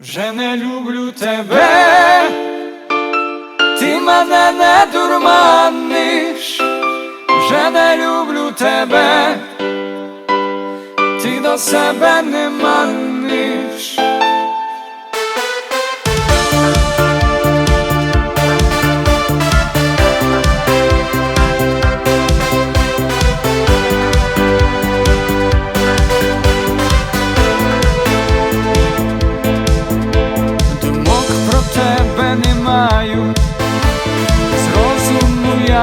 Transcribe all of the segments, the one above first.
Вже не люблю тебе, ти мене не дурманиш, вже не люблю тебе, ти до себе не маниш.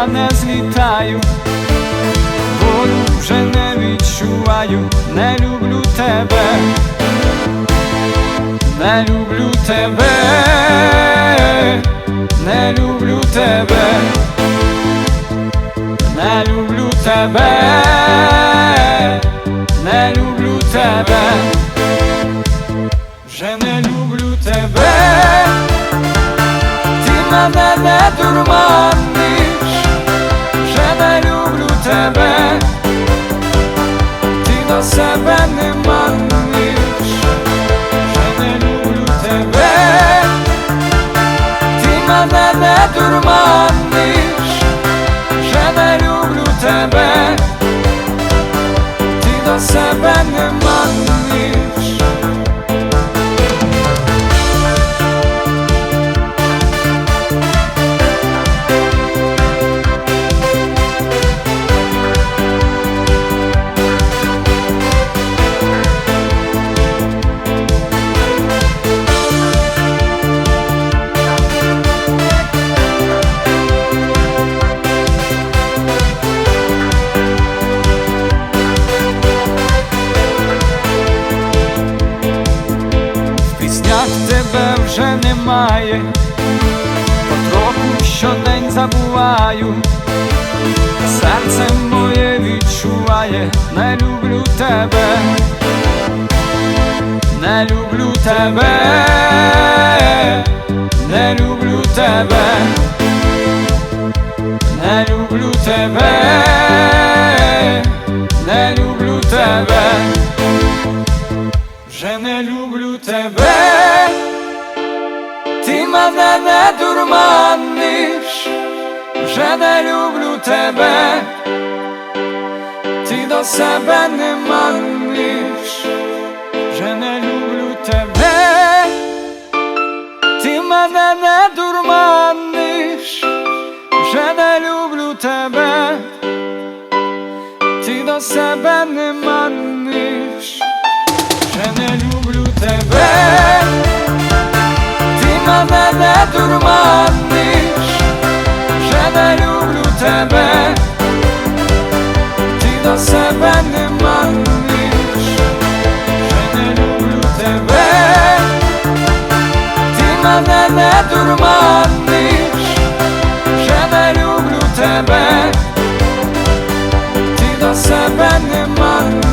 Не злітаю, болю вже не відчуваю, не люблю тебе, не люблю тебе, не люблю тебе, не люблю тебе, не люблю тебе вже не люблю тебе, ти мене не не люблю тебе, тебе вже немає, потроху щодень забуваю, серце моє відчуває, не люблю тебе, не люблю тебе, не люблю тебе, не люблю тебе, мене не дурманиш, вже не люблю тебе, ти до себе не маниш, вже не люблю тебе, ти мене не дурманиш, вже не люблю тебе, ти до себе не маниш. Вже не люблю тебе, до себе нема ніч, вже не люблю тебе, ти мене не дурманиш, вже не люблю тебе, ти до себе нема.